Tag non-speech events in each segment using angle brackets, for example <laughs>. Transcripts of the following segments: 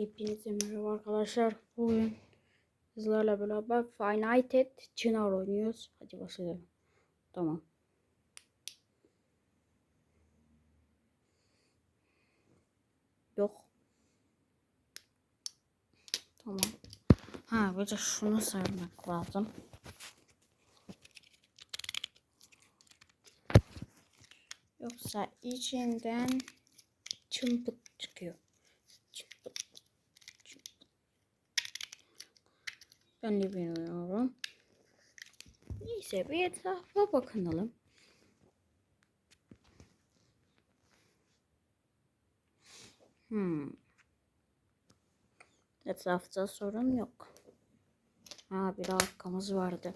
Hepinize merhaba arkadaşlar. Bugün sizlerle beraber at Çınar oynuyoruz. Hadi başlayalım. Tamam. Yok. Tamam. Ha bir de şunu sarmak lazım. Yoksa içinden çımpık çıkıyor. Ben de bilmiyorum. Neyse bir etrafa bakalım. Hmm. Etrafta sorun yok. Ha bir arkamız vardı.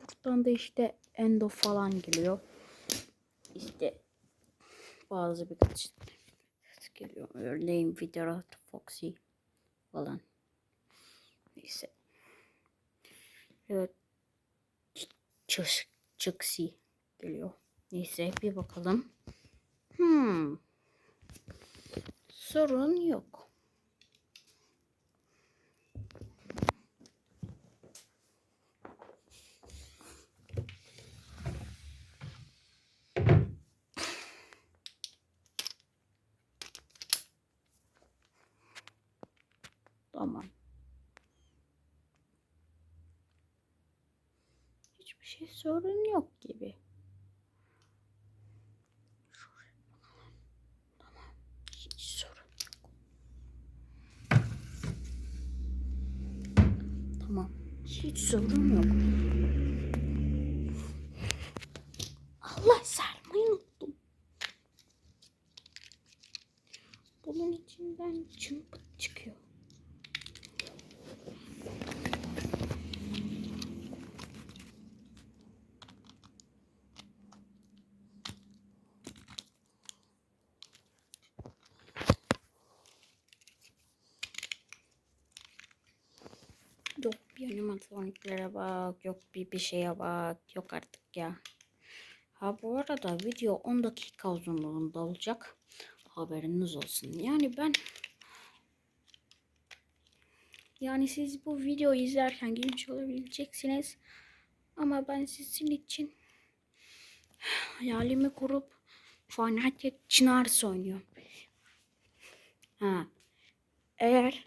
Buradan da işte Endo falan geliyor. İşte bazı birkaç geliyor. Örneğin Videorat Foxy falan. Neyse. Evet. Çık Çıksi geliyor. Neyse bir bakalım. Hmm. Sorun yok. Tamam. Hiçbir şey sorun yok gibi. Tamam. Hiç sorun yok. Allah sarmayı unuttum. Bunun içinden çımpık çıkıyor. Yok bir animatroniklere bak, yok bir bir şeye bak, yok artık ya. Ha bu arada video 10 dakika uzunluğunda olacak. Haberiniz olsun. Yani ben yani siz bu videoyu izlerken girmiş olabileceksiniz. Ama ben sizin için hayalimi kurup Fanatic Çınars oynuyorum. Ha. Eğer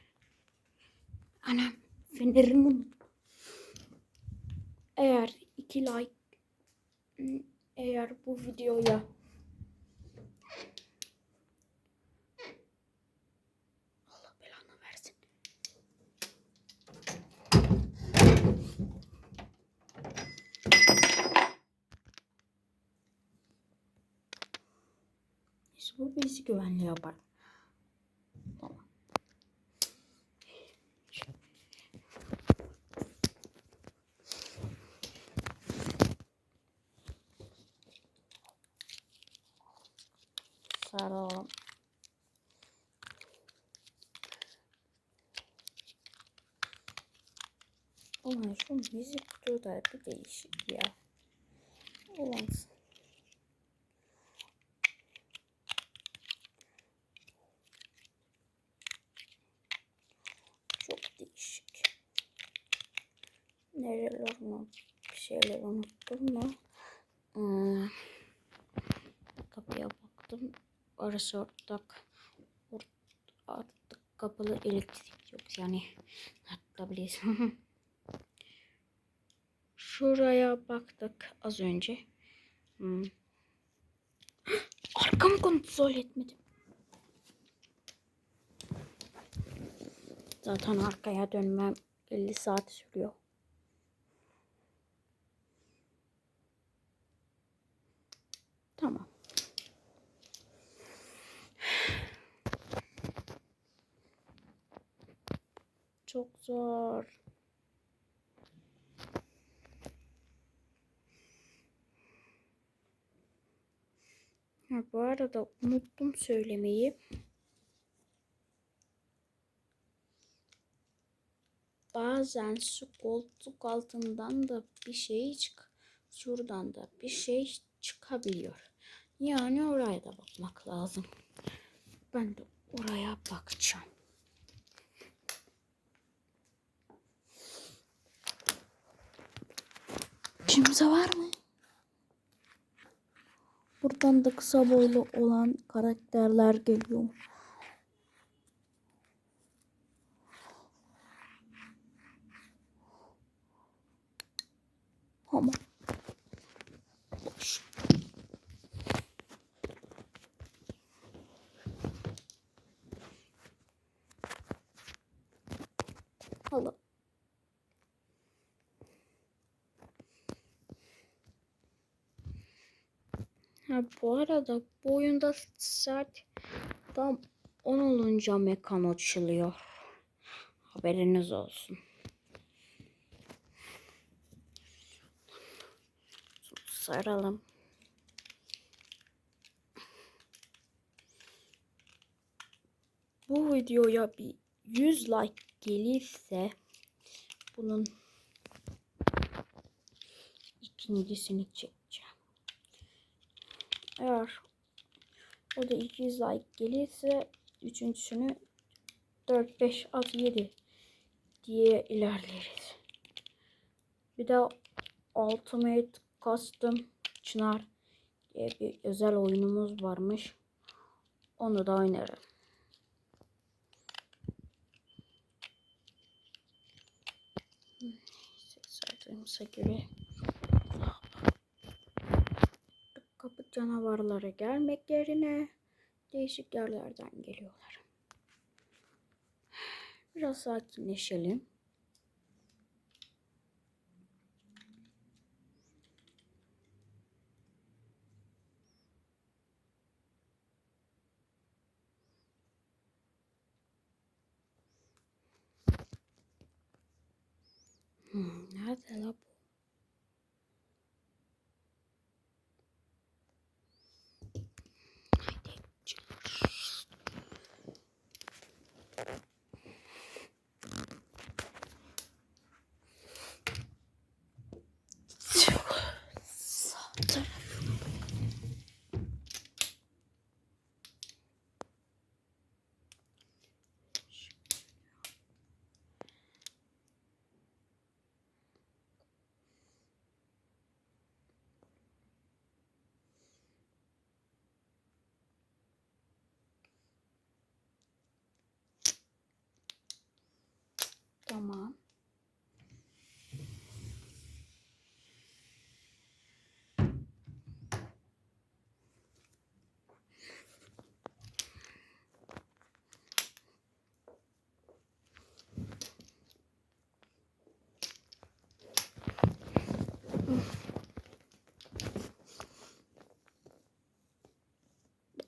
anam fenerimi. Eğer iki like eğer bu videoya Allah belanı versin. İşte bu bizi güvenli yapar. Tamam. Saralım. Ulan şu müzik da bir değişik ya. Ulan çok değişik. Nereler unut, bir şeyler unuttum mu? Ee, kapıya baktım. Orası ortak. Or artık kapalı elektrik yok yani. <laughs> Hatta biliyorsun. <laughs> Şuraya baktık az önce. Hmm. <gasps> Arkamı kontrol etmedim. Zaten arkaya dönmem 50 saat sürüyor. Tamam. Çok zor. Bu arada unuttum söylemeyi. Bazen su koltuk altından da bir şey çık şuradan da bir şey çıkabiliyor. Yani oraya da bakmak lazım. Ben de oraya bakacağım. Kimse var mı? Buradan da kısa boylu olan karakterler geliyor. Ha bu arada bu oyunda saat tam 10 olunca mekan açılıyor. Haberiniz olsun. Saralım. Bu videoya bir 100 like gelirse bunun ikincisini çekeceğim. Eğer o da 200 like gelirse üçüncüsünü 4, 5, 6, 7 diye ilerleriz. Bir de Ultimate Custom Çınar diye bir özel oyunumuz varmış. Onu da oynarım. Saydığımıza göre canavarlara gelmek yerine değişik yerlerden geliyorlar. Biraz sakinleşelim. Hmm, nerede la bu?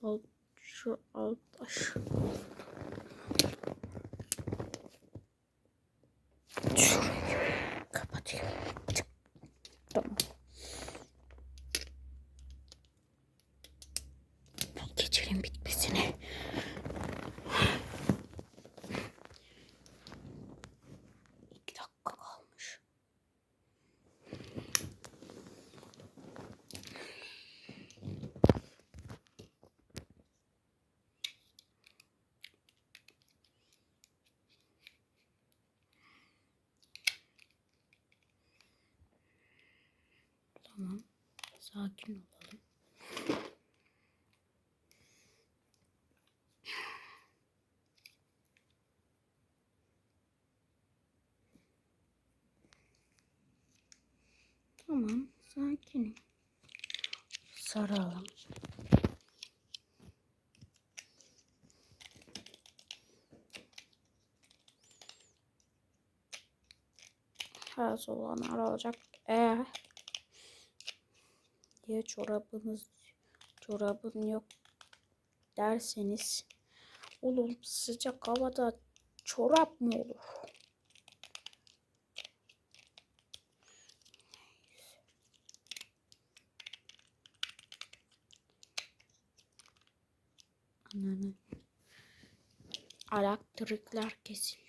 Alt, şu alt taş. Şurayı kapatayım. Tık. Tamam. Geçelim bitmesine. Tamam. Sakin olalım. Tamam. Sakinim. Saralım. Her olanlar olacak. Eğer ya çorabınız çorabın yok derseniz oğlum sıcak havada çorap mı olur? Ananı. Elektrikler kesildi.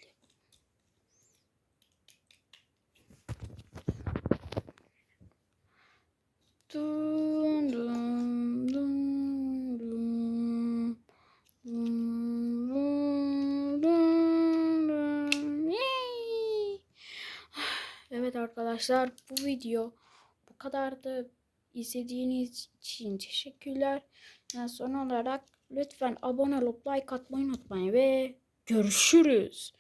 Evet arkadaşlar bu video bu kadardı. İzlediğiniz için teşekkürler. Yani son olarak lütfen abone olup like atmayı unutmayın ve görüşürüz.